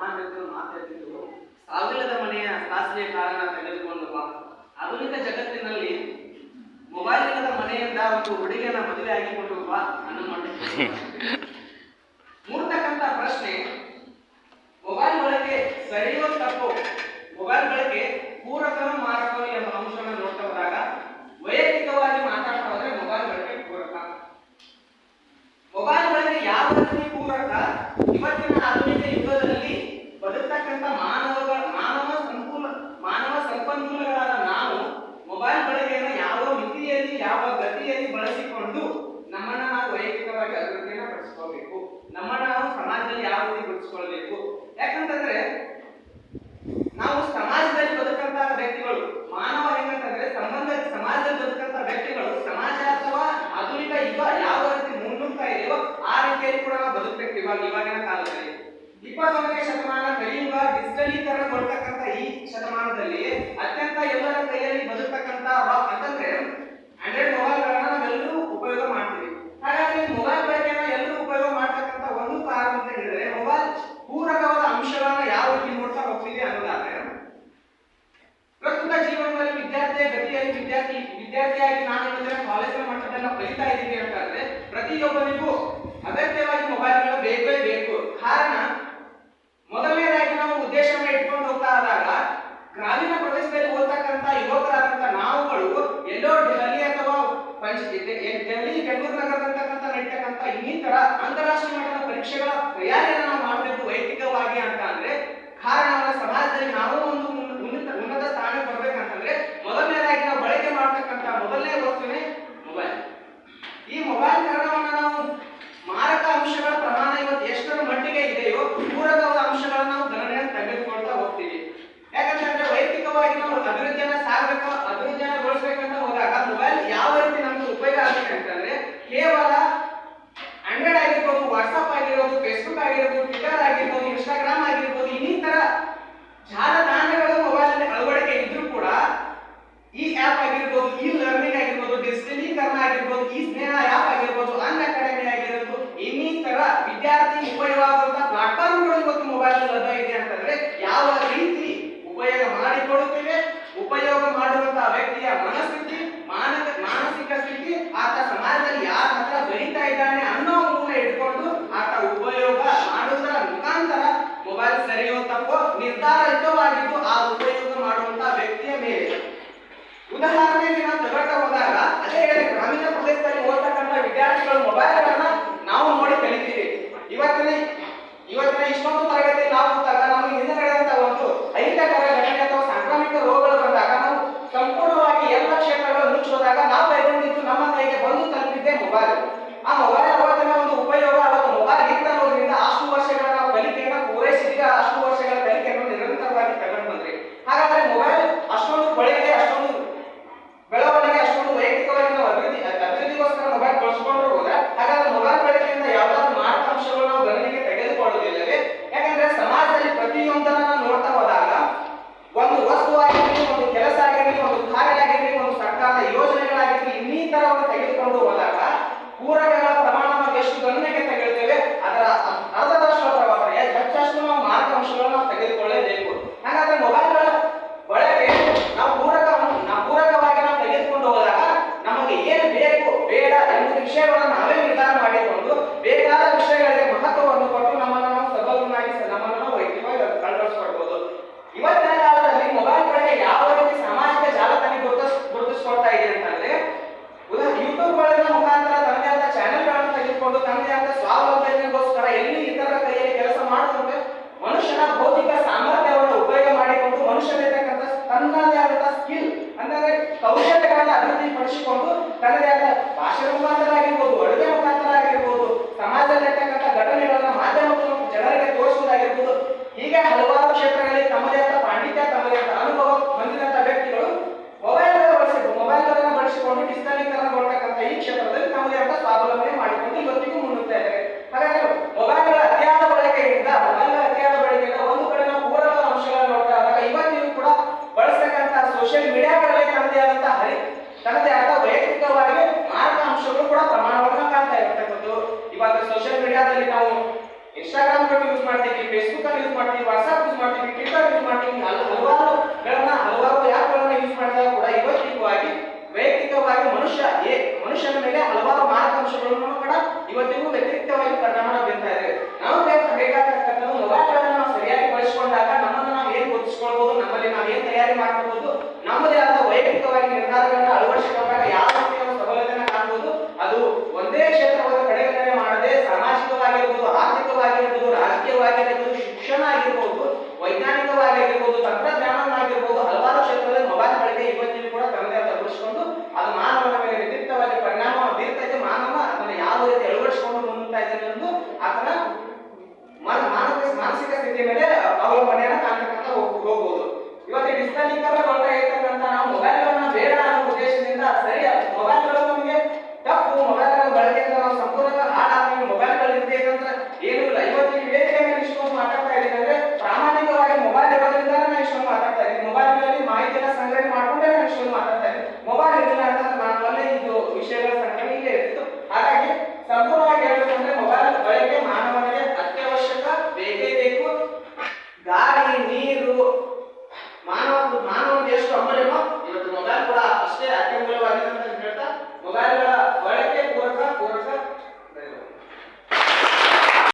ಮಹಾನ್ ಮಾತಾಡ್ತಿದ್ರು ಸಾವಿಲ್ಲದ ಮನೆಯ ಸಾಸಿವೆ ಕಾರಣ ತೆಗೆದುಕೊಂಡು ಬಾ ಆಧುನಿಕ ಜಗತ್ತಿನಲ್ಲಿ ಮೊಬೈಲ್ ಇಲ್ಲದ ಮನೆಯಿಂದ ಒಂದು ಹುಡುಗಿಯನ್ನ ಮದುವೆ ಆಗಿಕೊಂಡು ಬಾ ಅನ್ನು ಮಾಡಿ ರೀತಿಯಲ್ಲಿ ಬಳಸಿಕೊಂಡು ನಮ್ಮನ್ನ ನಾವು ವೈಯಕ್ತಿಕವಾಗಿ ಅಭಿವೃದ್ಧಿಯನ್ನು ಪಡಿಸ್ಕೋಬೇಕು. ನಮ್ಮನ್ನ ನಾವು ಸಮಾಜದಲ್ಲಿ ಯಾವ ರೀತಿ ಗುರುತಿಸ್ಕೊಳ್ಬೇಕು ಯಾಕಂತಂದ್ರೆ ನಾವು ಸಮಾಜದಲ್ಲಿ ಬದುಕಂತಹ ವ್ಯಕ್ತಿಗಳು, ಮಾನವ ಹೆಂಗಂತಂದ್ರೆ ಸಂಬಂಧ, ಸಮಾಜದಲ್ಲಿ ಬದುಕಂತಹ ವ್ಯಕ್ತಿಗಳು, ಸಮಾಜ ಅಥವಾ ಆಧುನಿಕ ಯುವ ಯಾವ ರೀತಿ ಮುನ್ನುಗ್ತಾ ಇದೆಯೋ ಆ ರೀತಿಯಲ್ಲಿ ಕೂಡ ನಾವು ಬದುಕಬೇಕು ಇವಾಗ, ಇವಾಗಿನ ಕಾಲದಲ್ಲಿ. ಇಪ್ಪತ್ತೊಂದನೇ ಶತಮಾನ ಕಲಿಯುವ ಡಿಜಿಟಲೀಕರಣಗೊಳ್ತಕ್ಕಂಥ ಈ ಶತಮಾನದಲ್ಲಿ ಏನಕ್ಕೆ ಹೇಳ್ತಾರೆ ಪ್ರತಿಯೊಬ್ಬರಿಗೂ ಅಗತ್ಯವಾಗಿ ಮೊಬೈಲ್ಗಳು ಬೇಕೇ ಬೇಕು. ಕಾರಣ ಮೊದಲನೇದಾಗಿ ನಾವು ಉದ್ದೇಶವನ್ನು ಇಟ್ಕೊಂಡು ಹೋಗ್ತಾ ಇದ್ದಾಗ ಗ್ರಾಮೀಣ ಪ್ರದೇಶದಲ್ಲಿ ಓದ್ತಕ್ಕಂಥ ಯುವಕರಾದಂಥ ನಾವುಗಳು ಎಲ್ಲೋ ಡೆಹಲಿ ಅಥವಾ ಪಂಚ ಡೆಹಲಿ ಬೆಂಗಳೂರು ನಗರದಂತಕ್ಕಂಥ ನಡೀತಕ್ಕಂಥ ಇನ್ನಿತರ ಅಂತಾರಾಷ್ಟ್ರೀಯ ಮಟ್ಟದ ಪರೀಕ್ಷೆಗಳ ತಯಾರಿಯನ್ನು ನಾವು ಮಾಡಬೇಕು ವೈಯಕ್ತಿಕವಾಗಿ ಅಂತ ಅಂದ್ರೆ ಕಾರಣ ಸಮಾಜದಲ್ಲಿ ನಾವು ಜಾಲತಾಣಗಳು ಮೊಬೈಲ್ ಅಲ್ಲಿ ಅಳವಡಿಕೆ ಇದ್ರೂ ಕೂಡ ಈ ಆಪ್ ಆಗಿರ್ಬೋದು, ಈ ಲರ್ನಿಂಗ್ ಆಗಿರ್ಬೋದು ಡಿಸ್ಟಿಲಿಂಗ್ ಕರ್ಮ ಆಗಿರ್ಬೋದು, ಈ ಸ್ನೇಹ ಆಪ್ ಆಗಿರ್ಬೋದು ಅನ್ ಅಕಾಡೆಮಿ ಆಗಿರ್ಬೋದು ಇನ್ನಿತರ ವಿದ್ಯಾರ್ಥಿ ಉಪಯೋಗವಾಗುವಂತಹ ಪ್ಲಾಟ್ಫಾರ್ಮ್ಗಳು ಇವತ್ತು ಮೊಬೈಲ್ ಲಭ್ಯ ಇದೆ ಅಂತಂದ್ರೆ ಯಾವ ರೀತಿ ಉಪಯೋಗ ಮಾಡಿಕೊಡುತ್ತಿವೆ ಉಪಯೋಗ ಉದಾಹರಣೆಗೆ ನಾವು ತಗೊಳ್ತಾ ಹೋದಾಗ ಅದೇ ಗ್ರಾಮೀಣ ಪ್ರದೇಶದಲ್ಲಿ ಓದ್ತಕ್ಕಂಥ ವಿದ್ಯಾರ್ಥಿಗಳು ಮೊಬೈಲ್ ತೆಗೆದುಕೊಂಡು ಹೋದಾಗ ಕೂರಗ ನೀರು ಮಾನವ ಮಾನವ ಎಷ್ಟು ಅಮೂಲ್ಯವೋ ಇವತ್ತು ಮೊಬೈಲ್ ಕೂಡ ಅಷ್ಟೇ ಅತ್ಯಮೂಲ್ಯವಾಗಿದೆ ಅಂತ ಹೇಳ್ತಾ ಮೊಬೈಲ್ಗಳ